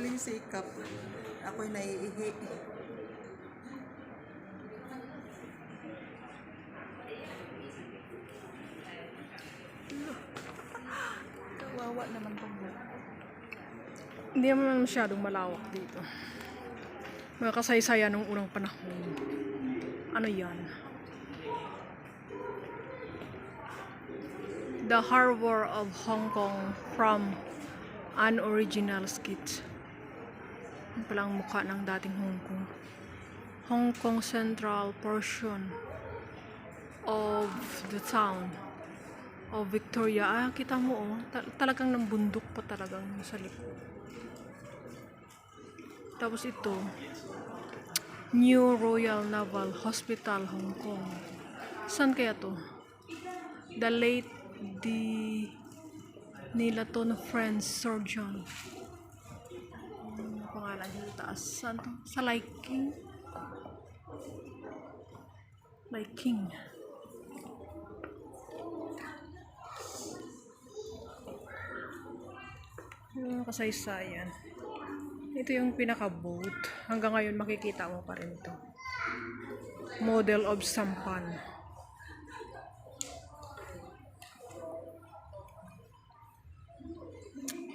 Galing sikap. Ako'y naiihi. Kawawa naman tong buhok. Hindi naman masyadong malawak dito. Mga kasaysayan ng unang panahon. Ano yan? The Harbor of Hong Kong from an original skit. Yung palang mukha ng dating Hong Kong. Hong Kong Central portion of the town of Victoria. Ah, kita mo oh. Ta- talagang ng bundok pa talagang sa likod. Tapos ito, New Royal Naval Hospital, Hong Kong. Saan kaya to? The late di nila to na friends surgeon. Ano niya sa taas? Saan to? Sa Liking? Liking. Yung kasaysayan. Ito yung pinaka-boat. Hanggang ngayon makikita mo pa rin ito. Model of Sampan.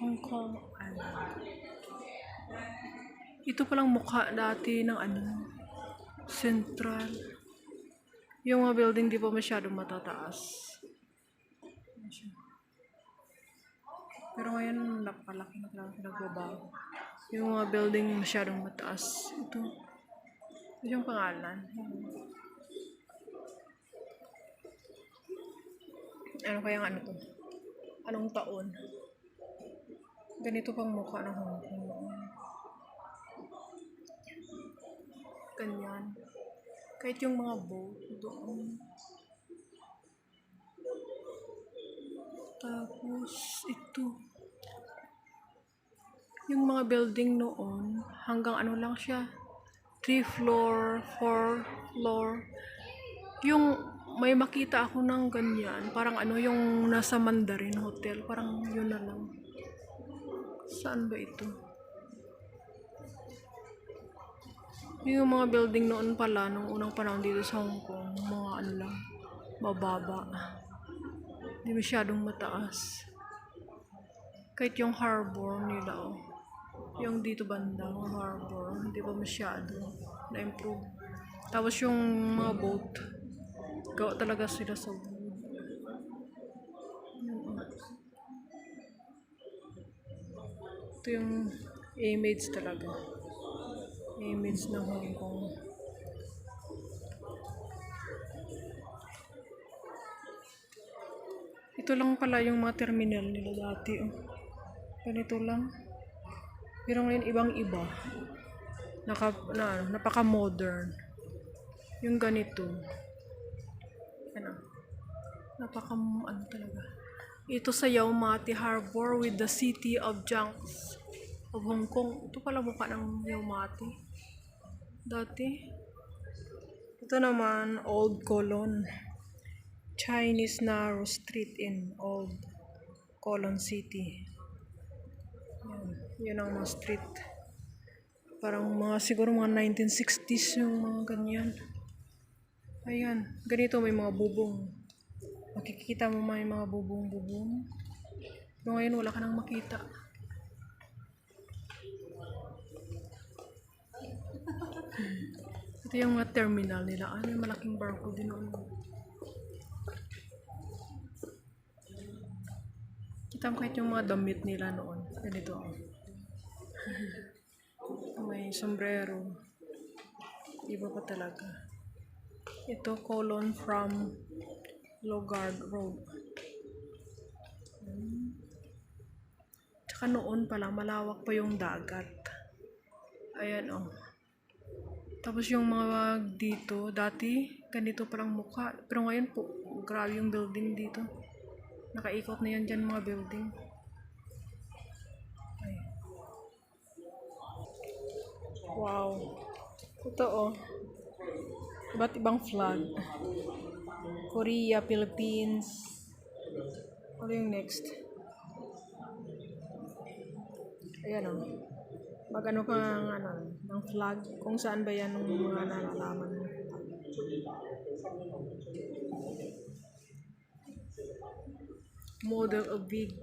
Hong Kong Island. Ito palang mukha dati ng ano, Central. Yung mga building di pa masyadong matataas. Pero ngayon, napakalaki na talaga nagbabago. Yung mga building masyadong mataas. Ito. Ito yung pangalan. Ano kaya ano to? Anong taon? Ganito pang mukha ng Hong Kong noon. Ganyan. Kahit yung mga boat doon. Tapos, ito. Yung mga building noon, hanggang ano lang siya. 3 floor, 4 floor. Yung may makita ako ng ganyan, parang ano yung nasa Mandarin Hotel, parang yun na lang. Saan ba ito? Yung mga building noon pala, nung unang panahon dito sa Hong Kong, mga ano lang, mababa. Hindi masyadong mataas. Kahit yung harbor nila, oh. Yung dito banda, yung harbor, hindi pa masyado na-improve. Tapos yung mga boat, gawa talaga sila sa wood. Ito yung image talaga. Image ng Hong Kong. Ito lang pala yung mga terminal nila dati. Oh. Ganito lang. Pero ngayon ibang iba. Naka, na, napaka-modern. Yung ganito. Ano? Napaka, ano talaga. Ito sa Yaumati Harbor with the city of junks of Hong Kong. Ito pala mukha ng Yaumati. Dati. Ito naman, Old Colon. Chinese narrow street in Old Colon City. Yan, yun ang mga street. Parang mga siguro mga 1960s yung mga ganyan. Ayan, ganito may mga bubong. Makikita mo may mga bubong-bubong. Pero ngayon wala ka nang makita. Ito yung mga terminal nila. Ano yung malaking barko din noon. Kita mo kahit yung mga damit nila noon. Ganito. oh. May sombrero. Iba pa talaga. Ito, colon from Logard Road. Hmm. Tsaka noon pala, malawak pa yung dagat. Ayan, oh. Tapos yung mga dito, dati, ganito palang mukha. Pero ngayon po, grabe yung building dito. Nakaikot na yan dyan mga building. Ay. Wow. Ito oh. Iba't ibang flag. Korea, Philippines. Ano yung next? Ayan oh. Mag ano ka ng, ano, ng flag kung saan ba yan ng mga nalalaman mo. Model of big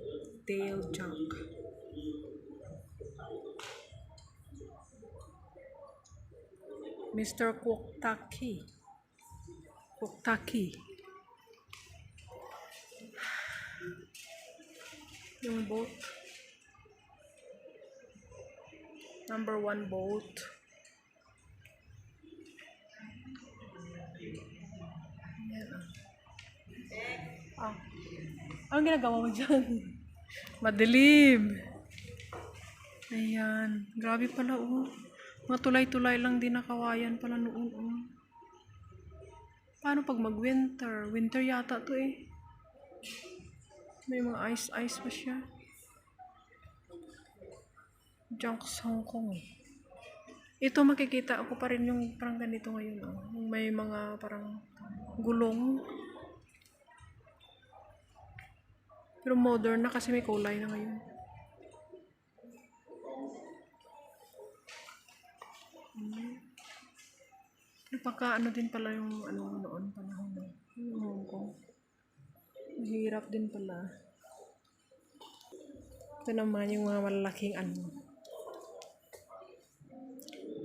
tail junk. Mr. Kuktaki. Kuktaki. Yung boat. Number one boat. Ah. Anong ginagawa mo dyan? Madilim. Ayan. Grabe pala oh. Mga tulay-tulay lang din na kawayan pala noon oh. Paano pag mag-winter? Winter yata to eh. May mga ice-ice pa siya. Junks Hong Kong. Ito makikita ako pa rin yung parang ganito ngayon. Oh. May mga parang gulong. Pero modern na kasi may kulay na ngayon. Hmm. Napaka ano din pala yung ano noon panahon na. Yung Hong Kong. Mahirap din pala. Ito naman yung mga malalaking ano.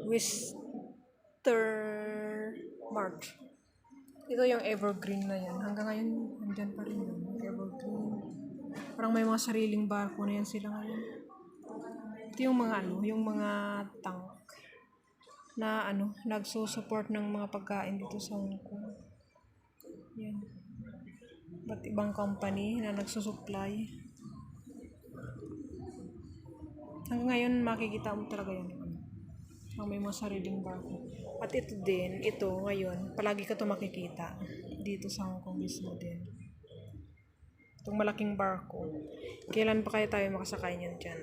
Wister Mart. Ito yung evergreen na yan. Hanggang ngayon, nandyan pa rin yun. Evergreen. Parang may mga sariling barko na yan sila ngayon. Ito yung mga ano, yung mga tank na ano, nagsusupport ng mga pagkain dito sa Hong Kong. Yan. Ba't ibang company na nagsusupply. Hanggang ngayon, makikita mo talaga yan. Ang may mga sariling barko. At ito din, ito ngayon, palagi ka ito makikita. Dito sa Hong Kong mismo din. Itong malaking barko. Kailan pa kaya tayo makasakay niyan dyan?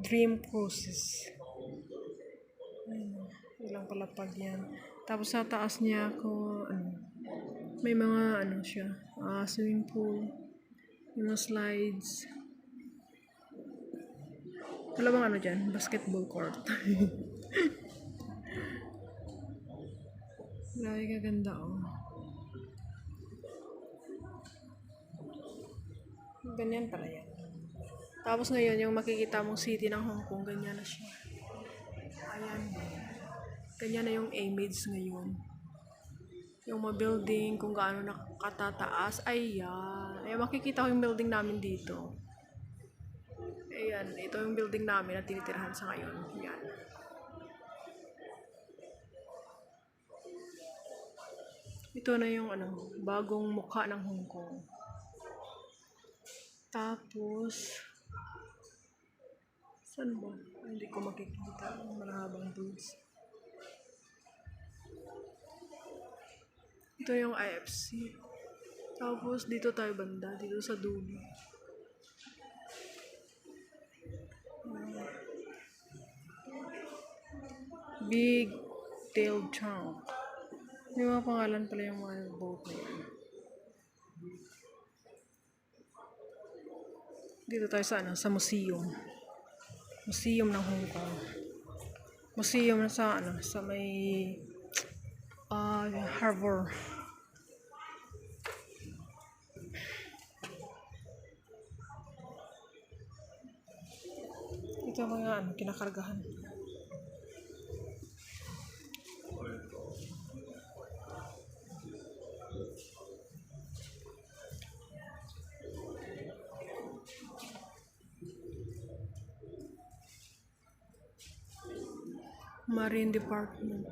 Dream Cruises. Ayun, ilang palapag yan. Tapos sa taas niya ako, ano, may mga ano siya, ah, swimming pool, mga slides. Wala bang ano dyan? Basketball court. Grabe kaganda oh. Ganyan pala yan. Tapos ngayon, yung makikita mong city ng Hong Kong, ganyan na siya. Ayan. Ganyan na yung image ngayon. Yung mga building, kung gaano nakatataas. Ayan. Ayan, makikita ko yung building namin dito. Ayan, ito yung building namin na tinitirahan sa ngayon. Ayan. Ito na yung ano, bagong mukha ng Hong Kong. Tapos, saan ba? Ay, Hindi ko makikita. Malahabang boots. Ito yung IFC. Tapos, dito tayo banda. Dito sa dulo. Big tailed chunk. May mga pangalan pala yung mga boat na yan. Dito tayo sa ano, sa museum. Museum ng Hong Kong. Museum sa ano, sa may ah harbor. Ito mga ano, kinakargahan. Marine Department.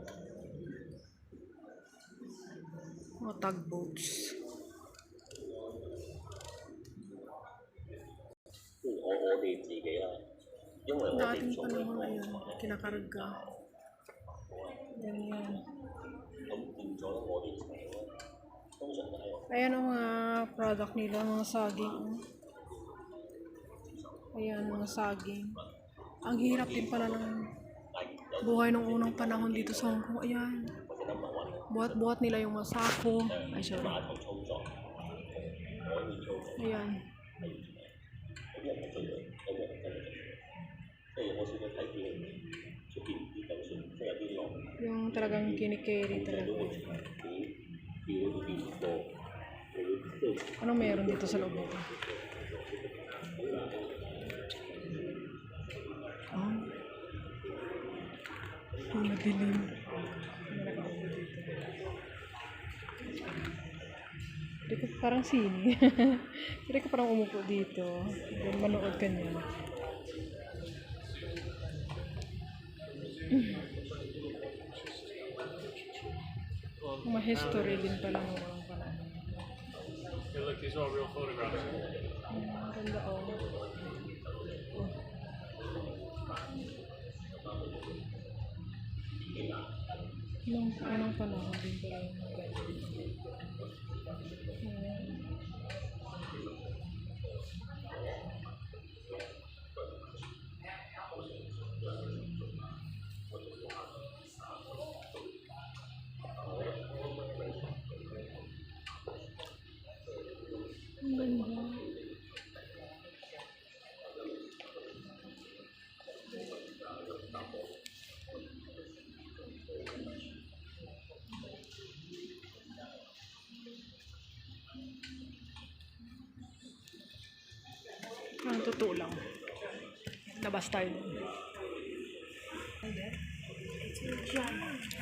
O tugboats. OODT kaya. Yung Dating panahon na yun, kinakarga. Ganyan. Ayan ang mga product nila, mga saging. Oh. Ayan, mga saging. Ang hirap din pala ng buhay ng unang panahon dito sa Hong Kong. Ayan. Buhat-buhat nila yung masako. Ay, sorry. Ayan. Yung talagang kinikeri talaga. Ano meron dito sa loob nito? Ang madilim. Hindi ko parang sini. Hindi ko parang umupo dito. Then manood ka niya. Mga history din pala ng mga panahon. Hey, look, these are all real photographs. Ang ganda oh. Nung anong panahon din pala yung mga Ang totoo lang. Labas tayo.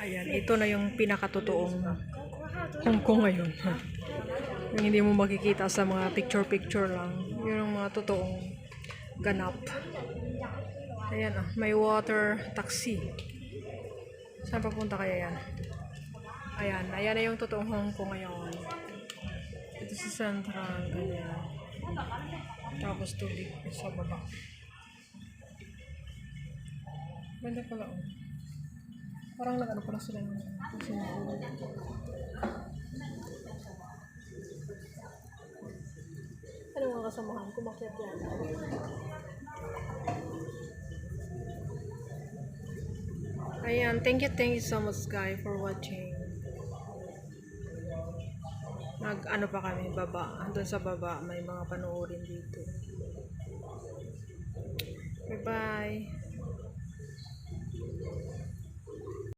Ayan, ito na yung pinakatotoong Hong Kong ngayon. yung hindi mo makikita sa mga picture-picture lang. Yun ang mga totoong ganap. Ayan ah, may water taxi. Saan papunta kaya yan? Ayan, ayan na yung totoong Hong Kong ngayon. Ito si Central, ganyan. Tapos tubig sa baba. Ganda pala oh. Parang nag-ano pala sila ng swimming Ano nga kasamahan? Kumakyat yan. Ayan, thank you, thank you so much guys for watching. Nag ano pa kami, baba. Andun sa baba, may mga panoorin dito. Bye-bye.